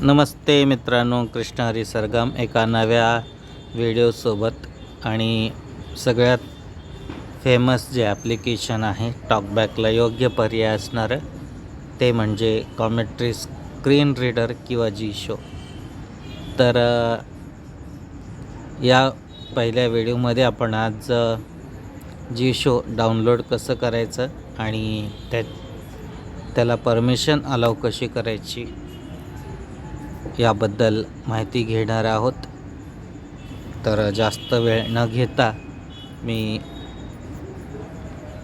नमस्ते मित्रांनो कृष्ण हरी सरगम एका नव्या व्हिडिओसोबत. आणि सगळ्यात फेमस जे ॲप्लिकेशन आहे टॉकबॅकला योग्य पर्याय असणारं ते म्हणजे कॉमेट्री स्क्रीन रीडर किंवा जी शो तर या पहिल्या व्हिडिओमध्ये आपण आज जी शो डाउनलोड कसं करायचं आणि त्या त्याला परमिशन अलाव कशी करायची याबद्दल माहिती घेणार आहोत. तर जास्त वेळ न घेता मी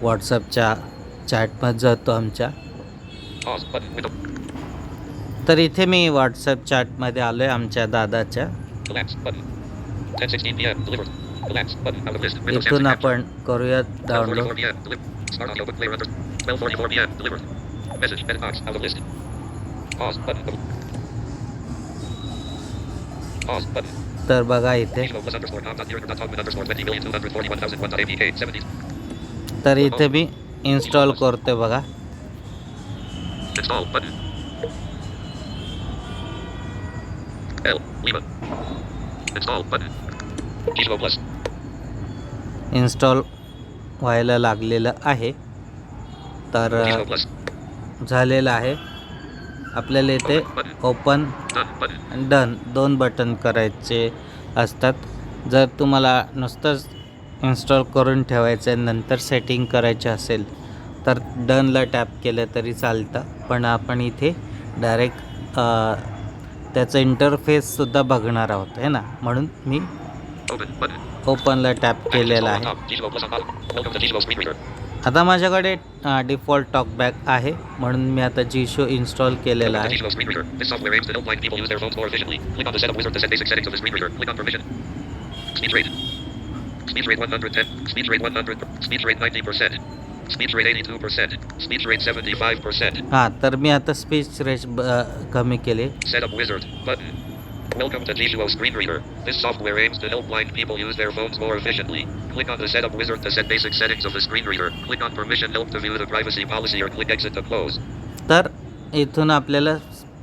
व्हॉट्सअपच्या चॅटमध्ये जातो आमच्या. तर इथे मी व्हॉट्सअप चॅटमध्ये आलो आहे आमच्या दादाच्या. इथून आपण करूयात डाउनलोड तर बघा इथे. तर इथे मी इन्स्टॉल करते बघा. इन्स्टॉल व्हायला लागलेलं आहे. तर झालेलं आहे. आपल्याला इथे ओपन. डन दोन बटन करायचे असतात. जर तुम्हाला नुसतंच इन्स्टॉल करून ठेवायचं आहे नंतर सेटिंग करायचे असेल तर डनला टॅप केलं तरी चालतं. पण आपण इथे डायरेक्ट त्याचं इंटरफेससुद्धा बघणार आहोत है ना? म्हणून मी. ओपनला टॅप केलेलं आहे. आता माझ्याकडे डिफॉल्ट टॉकबॅक आहे. म्हणून मी आता जिशू इन्स्टॉल केलेला आहे. हा तर मी आता स्पीच रेट कमी केले Welcome to Digital screen reader. This software aims to help blind people use their phones more efficiently. Click on the setup wizard to set basic settings of the screen reader. Click on permission help to view the privacy policy or click exit to close. तर इथून आपल्याला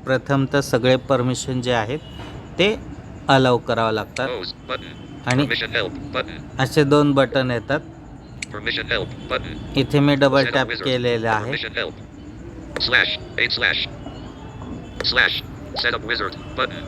प्रथमतः सगळे permission जे आहेत ते allow करावं लागतात Close. Button. आणि Permission help. Button. असे दोन बटन येतात Permission help. Button. इथे मी डबल टॅप. केलेलं आहे Permission help. Slash. Eight slash. Slash. Setup wizard. Button.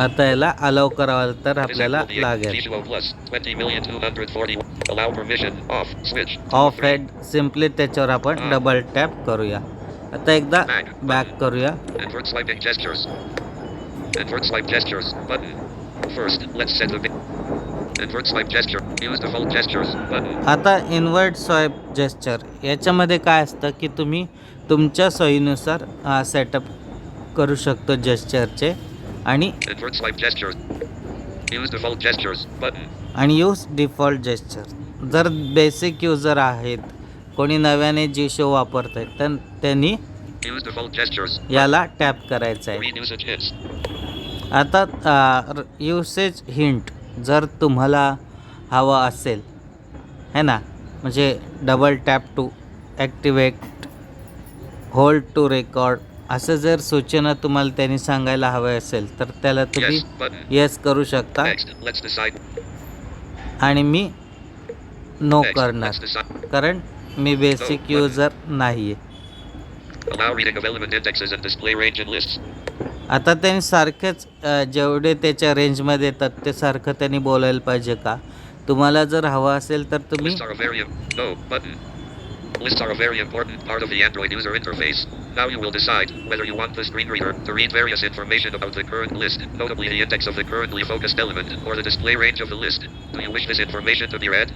आता याला अलाव करावा तर आपल्याला लागेल. ऑफ ऑफ हेड सिम्पली त्याच्यावर आपण डबल टॅप करूया. आता एकदा बॅक करूया. लक्षात उद्या आता इन्वर्ट सॉयब जेस्चर याच्यामध्ये काय असतं की तुम्ही तुमच्या सोयीनुसार सेटअप करू शकतो जेस्चरचे आणि. आणि यूज डिफॉल्ट जेस्चर जर बेसिक युजर आहेत कोणी नव्याने जी शो वापरत आहेत तर त्यांनी. याला टॅप करायचं आहे. आता युसेज हिंट जर तुम्हाला हवा असेल है ना म्हणजे double tap to activate hold to record असं जर सूचना तुम्हाला त्यांनी सांगायला हवं असेल तर त्याला तुम्ही. येस करू शकता. आणि मी नो करणार. कारण मी बेसिक युजर नाही. आता त्यांनी सारखेच जेवढे त्याच्या रेंजमध्ये येतात ते सारखं त्यांनी बोलायला पाहिजे का तुम्हाला जर हवं असेल तर तुम्ही Lists are a very important part of the Android user interface. Now you will decide whether you want the screen reader to read various information about the current list, notably the index of the currently focused element, or the display range of the list. Do you wish this information to be read?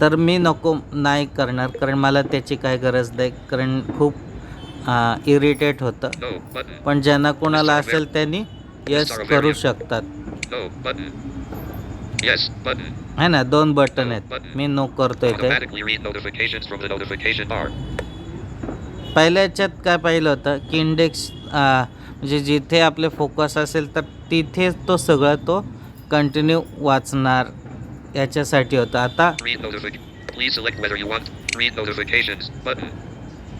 तर मी नको नाही करणार कारण मला त्याची काय गरज नाही कारण खूप इरिटेट होतं. पण ज्यांना कोणाला असेल त्यांनी यस करू शकतात. Yes. Button. आहे ना दोन बटन आहेत मी नो करतो इथे Automatically read notifications from the notification bar. पहिल्या याच्यात काय पाहिलं होतं की इंडेक्स म्हणजे जिथे आपले फोकस असेल तर तिथेच तो सगळं तो कंटिन्यू वाचणार याच्यासाठी होतं आता.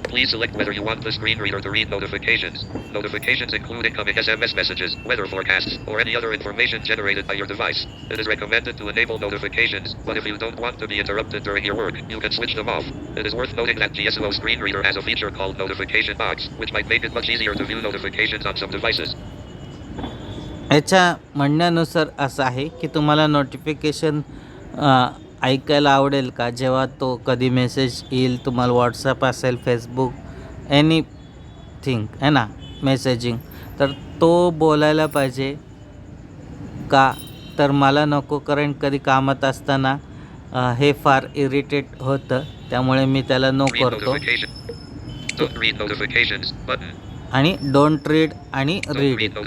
Please select whether you want read notifications button. Please select whether you want the screen reader to read notifications. Notifications include incoming SMS messages, weather forecasts, or any other information generated by your device. It is recommended to enable notifications, but if you don't want to be interrupted during your work, you can switch them off. It is worth noting that GSO Screen Reader has a feature called Notification Box, which might make it much easier to view notifications on some devices. याच्या म्हणण्यानुसार असं आहे की तुम्हाला notification ऐकायला आवडेल का? जेव्हा तो कधी मेसेज येईल तुम्हाला व्हॉट्सअप असेल फेसबुक एनी थिंग आहे ना? मेसेजिंग तर तो बोलायला पाहिजे का? तर मला नको कारण कधी कामात असताना हे फार इरिटेट होतं. त्यामुळे मी त्याला नो करतो. आणि डोंट रीड आणि रीड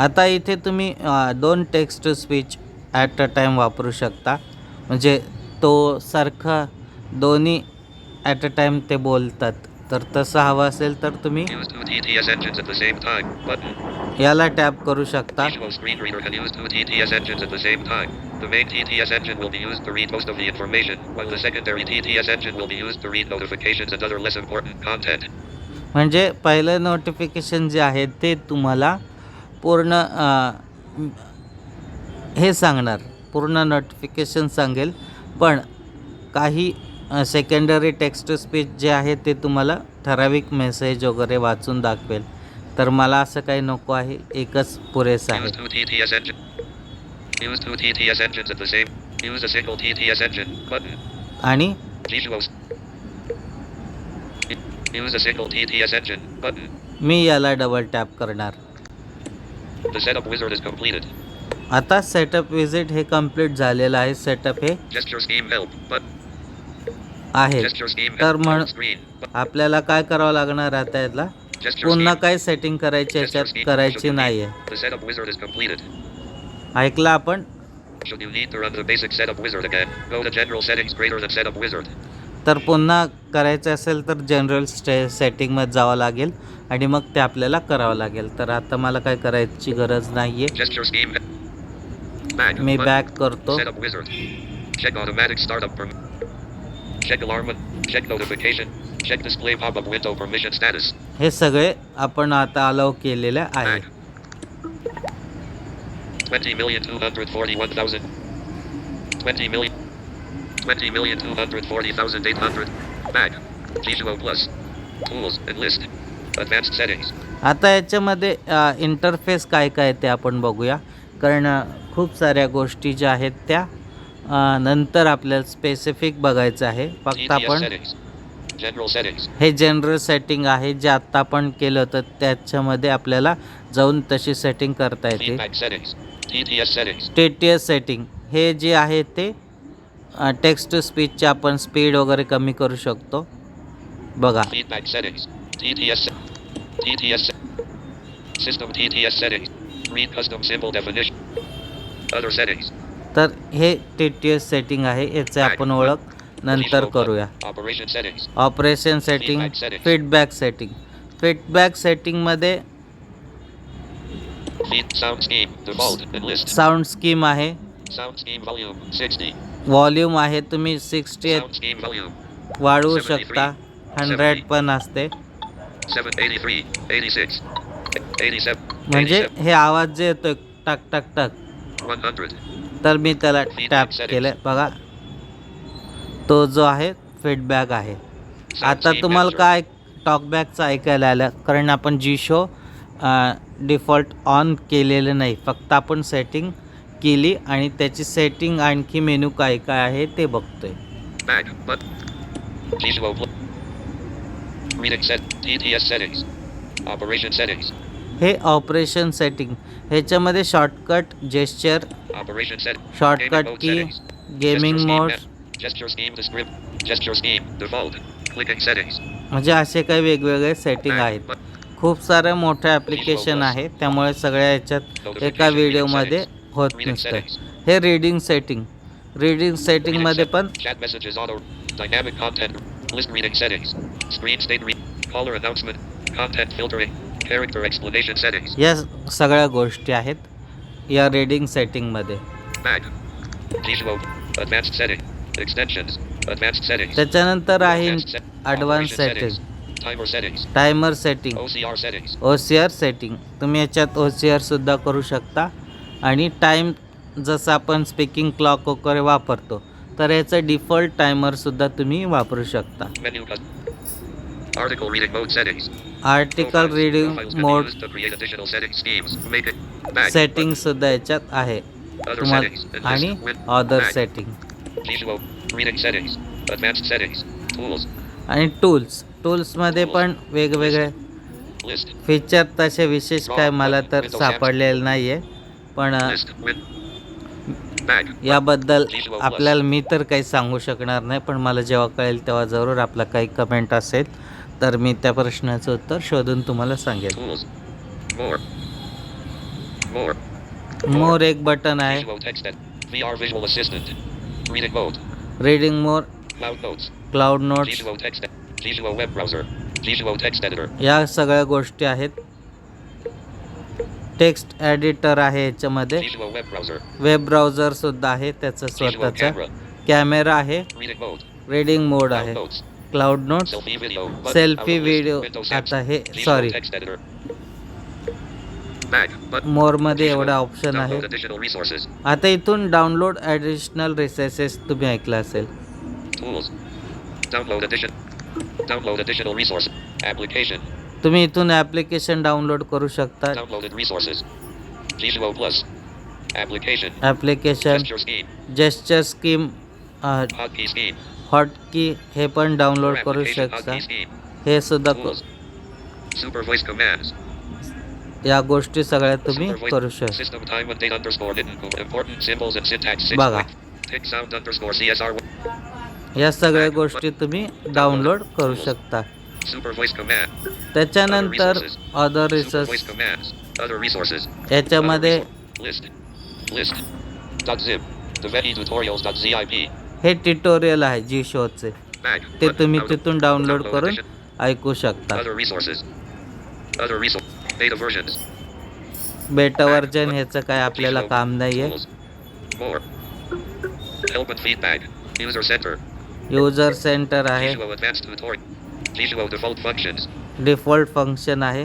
आता इथे तुम्ही दोन text to speech at a time वापरू शकता. म्हणजे तो सारखा दोन्ही ॲट अ टाईम ते बोलतात. तर तसं हवं असेल तर तुम्ही याला टॅप करू शकता the main TTS engine will be used to read most of the information, while the secondary TTS engine will be used to read notifications and other less important content. म्हणजे पहिलं नोटिफिकेशन जे आहे ते तुम्हाला पूर्ण हे सांगणार पूर्ण नोटिफिकेशन सांगेल पण काही सेकंडरी टेक्स्ट टू स्पीच जे आहे ते तुम्हाला ठराविक मेसेज वगैरे वाचून दाखवेल तर मला असं काही नको आहे एकच पुरेसा आहे. आणि? मी याला डबल टॅप करणार. आता सेटअप विजिट हे कंप्लीट झालेलं आहे सेटअप हे आहे. तर म्हण आपल्याला काय करावं लागणार आता याला पुन्हा काय सेटिंग करायची याच्यात करायची नाही आहे ऐकलं आपण? तर पुन्हा करायचं असेल तर जनरल स्टे सेटिंगमध्ये जावं लागेल आणि मग ते आपल्याला करावं लागेल. तर आता मला काय करायची गरज नाही आहे मी बॅक करतो. Check notification. Check display pop-up window permission status. हे sगळे आपण आता अलाव केलेले आहे Back. Twenty million two hundred forty-one thousand. Twenty million. Twenty million two hundred forty thousand eight hundred. Back. G2O plus. Tools and list. Advanced settings. आता याच्यामध्ये interface काय काय ते आपण बघूया कारण खूप साऱ्या गोष्टी ज्या आहेत त्या नंतर आपल्याला स्पेसिफिक बघायचं आहे. फक्त आपण. हे जनरल सेटिंग आहे जे आत्ता आपण केलं होतं त्याच्यामध्ये आपल्याला जाऊन तशी सेटिंग करता येते. Feedback settings. TTS settings. T T S setting हे जे आहे ते टेक्स्ट टू स्पीचचे आपण स्पीड वगैरे कमी करू शकतो. बघा. Feedback तर हे टी टी एस सेटिंग आहे याचे आपण ओळख नंतर करूया. Operation setting feedback setting feedback सेटिंगमध्ये साऊंड स्कीम आहे. वॉल्यूम आहे तुम्ही सिक्स्टी वाढवू शकता. हंड्रेड पण असते. म्हणजे हे आवाज जे येतोय टक टक टक. तर मी त्याला टॅप केलं बघा तो जो आहे फीडबॅक आहे आता तुम्हाला. काय टॉकबॅकचं ऐकायला आलं कारण आपण जी शो डिफॉल्ट ऑन केलेलं नाही फक्त आपण सेटिंग केली आणि त्याची सेटिंग आणखी मेनू काय काय आहे ते बघतोय Back button. G2O pl- Reading set. TTS settings. Operation settings. हे ऑपरेशन सेटिंग. ह्याच्यामध्ये शॉर्टकट जेस्चर शॉर्टकट की गेमिंग मोड म्हणजे असे काही वेगवेगळे सेटिंग आहेत. खूप सारे मोठे ॲप्लिकेशन आहे त्यामुळे सगळ्या ह्याच्यात एका व्हिडिओमध्ये होत नसतं. हे रीडिंग सेटिंग रीडिंग सेटिंगमध्ये पण Content filtering. या सगळ्या गोष्टी आहेत या रेडिंग सेटिंगमध्ये. त्याच्यानंतर आहे advanced setting timer setting OCR setting तुम्ही याच्यात ओसीआर सुद्धा करू शकता. आणि टाइम जसं आपण स्पीकिंग क्लॉक वगैरे वापरतो तर याचं डिफॉल्ट टायमर सुद्धा तुम्ही वापरू शकता. आर्टिकल रीडिंग मोड सेटिंग सुद्धा याच्यात आहे. आणि अदर सेटिंग आणि टूल्स टूल्समध्ये पण वेगवेगळे फीचर तसे विशेष काय मला तर सापडलेले नाही आहे पण याबद्दल आपल्याला मी तर काही सांगू शकणार नाही पण मला जेव्हा कळेल तेव्हा जरूर आपला काही कमेंट असेल. तर मी त्या प्रश्नाचं उत्तर शोधून तुम्हाला सांगेल. मोर एक बटन आहे. रीडिंग मोर क्लाउड नोट या सगळ्या गोष्टी आहेत. टेक्स्ट एडिटर आहे याच्यामध्ये. वेब ब्राउजर सुद्धा आहे त्याचं स्वतःचा. कॅमेरा आहे. रीडिंग मोड आहे. क्लाउड नोट सेल्फी व्हिडिओ आता हे सॉरी मोरमध्ये एवढं ऑप्शन आहे. आता इथून डाउनलोड ऍडिशनल रिसोर्सेस तुम्ही ऐकला असेल. तुम्ही इथून ऍप्लिकेशन डाउनलोड करू शकता. डॉक्टर ऍप्लिकेशन स्कीम हॉट की हे पण डाउनलोड करू शकता. हे सुद्धा या गोष्टी सगळ्या तुम्ही करू शकता. या सगळ्या गोष्टी तुम्ही डाउनलोड करू शकता. त्याच्यानंतर अदर रिसर्च रिसोर्सेस याच्यामध्ये हे ट्युटोरियल आहे जी शोचे ते तुम्ही तिथून डाउनलोड करून ऐकू शकता. बेटा वर्जन ह्याचं काय आपल्याला काम नाही आहे. युजर सेंटर आहे. डिफॉल्ट फंक्शन आहे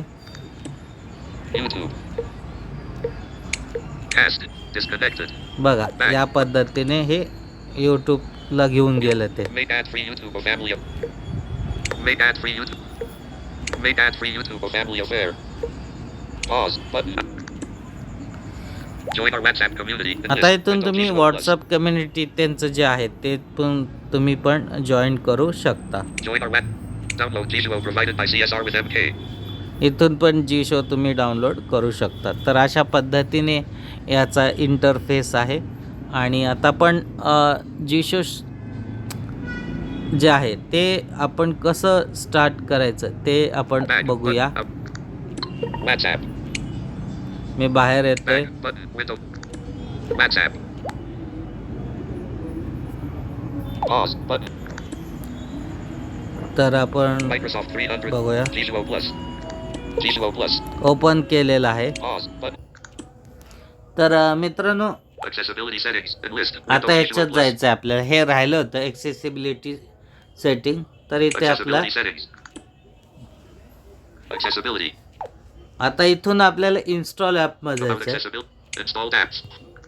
बघा या पद्धतीने हे यूट्यूब ला घेऊन गेलं ते. आता इथून तुम्ही व्हॉट्सअप कम्युनिटी त्यांचं जे आहे ते तुम्ही पण जॉईन करू शकता. इथून पण जी शो तुम्ही डाउनलोड करू शकता. तर अशा पद्धतीने याचा इंटरफेस आहे. आणि आता आपण जीशोश जे आहे ते आपण कसं स्टार्ट करायचं ते आपण बघूया. मी बाहेर येतोय तर आपण बघूया. ओपन केलेलं आहे. तर मित्रांनो आता याच्यात जायचं आहे आपल्याला. हे राहिलं होतं एक्सेसिबिलिटी सेटिंग तर इथे आपला आता इथून आपल्याला इन्स्टॉल ऍपमध्ये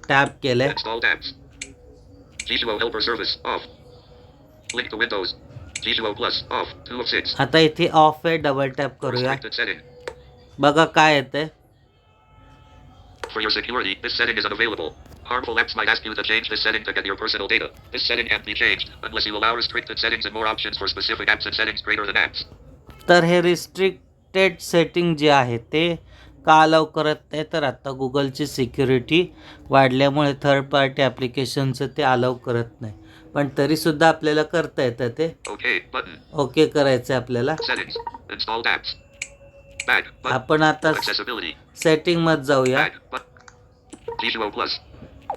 टॅप केलंय. आता इथे ऑफ आहे डबल टॅप करूया. बघा काय येते For your. Harmful apps might ask you to change this setting to get your personal data. This setting can't be changed unless you allow restricted settings and more options for specific apps and settings greater than apps. तर हे restricted setting जे आहे ते का allow करत नाही तर आता गुगलची सिक्युरिटी वाढल्यामुळे थर्ड पार्टी ॲप्लिकेशनचं ते अलाव करत नाही पण तरीसुद्धा आपल्याला करता येतं ते button. ओके करायचं आहे आपल्याला. आपण आता. सेटिंगमध्ये जाऊया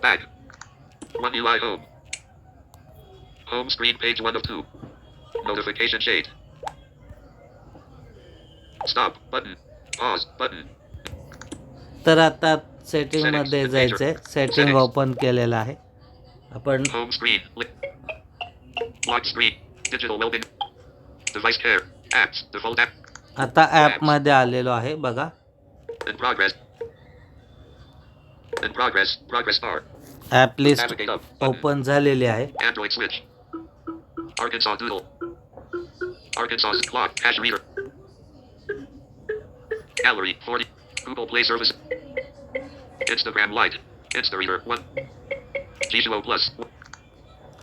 Back. One new home. Home screen page one of two. Notification shade. Stop button. Pause button. तर आता सेटिंगमध्ये जायचे सेटिंग ओपन केलेलं आहे आपण home screen lock screen digital welding device care apps default app आता ऍपमध्ये आलेलो आहे बघा progress Doodle. Arkansas clock. Hash reader. Gallery 40. Google Play Service. Instagram Lite. Insta Reader 1. G Plus.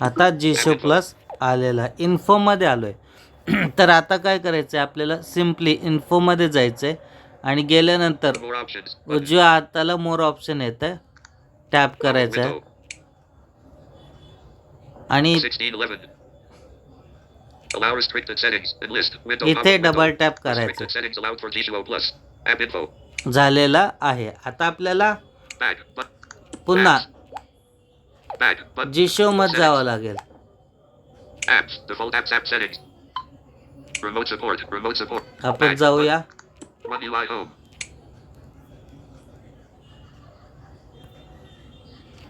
आता जी शो प्लस आलेला आहे इन्फोमध्ये आलो आहे तर आता काय करायचं आहे आपल्याला सिम्पली इन्फोमध्ये जायचं आहे आणि गेल्यानंतर जो आताला मोर ऑप्शन येत टॅप करायचं आहे आणि इथे डबल टॅप करायचं झालेला आहे. आता आपल्याला पुन्हा जिशो मत जावं लागेल. आपण जाऊया. One UI home.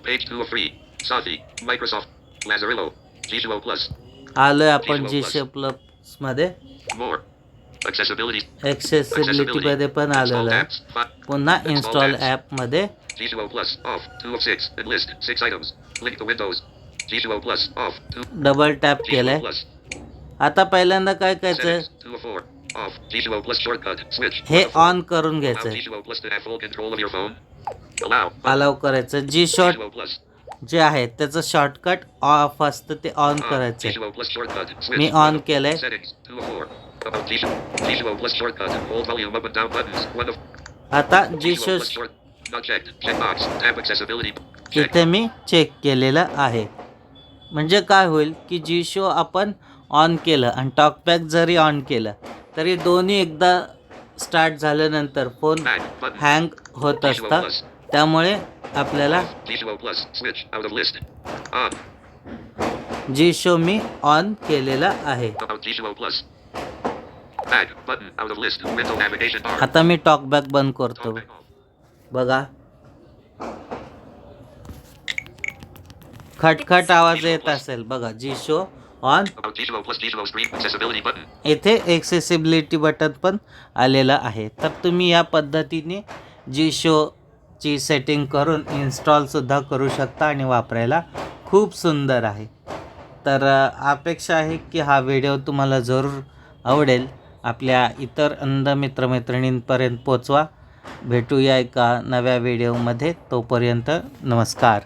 Page two of three. Safi. Microsoft. Lazarillo. G Duo Plus. आलोय आपण जी शो प्लसमध्ये More. Accessibility. ॲक्सेसिबिलिटीमध्ये पण आलेलं आहे पुन्हा इन्स्टॉल apps. ॲपमध्ये G Duo Plus. Off. Two of six. Enlist. Six items. Link to Windows. G Duo Plus. Off. Two. Double tap केलंय Plus. आता पहिल्यांदा काय करायचं Settings. Two of four. हे ऑन करून घ्यायचं अलाव करायचं. जी शॉर्ट जे आहे त्याचं शॉर्टकट ऑफ असतं ते ऑन करायचं मी ऑन केलंय. आता जी शोट इथे मी चेक केलेलं आहे. म्हणजे काय होईल की जी शो आपण ऑन केलं आणि टॉकपॅक जरी ऑन केलं तरी दोन्ही एकदा स्टार्ट झाल्यानंतर फोन हँग होत असतात. त्यामुळे आपल्याला जी शो मी ऑन केलेला आहे. आता मी टॉक बॅक बंद करतो. बघा. खटखट आवाज येत असेल. बघा जी शो ऑन. येथे एक्सेसिबिलिटी बटन पण आलेलं आहे. तर तुम्ही या पद्धतीने जी शोची सेटिंग करून इन्स्टॉलसुद्धा करू शकता आणि वापरायला खूप सुंदर आहे. तर अपेक्षा आहे की हा व्हिडिओ तुम्हाला जरूर आवडेल. आपल्या इतर अंध मित्रमैत्रिणींपर्यंत पोचवा. भेटूया एका नव्या व्हिडिओमध्ये तोपर्यंत नमस्कार.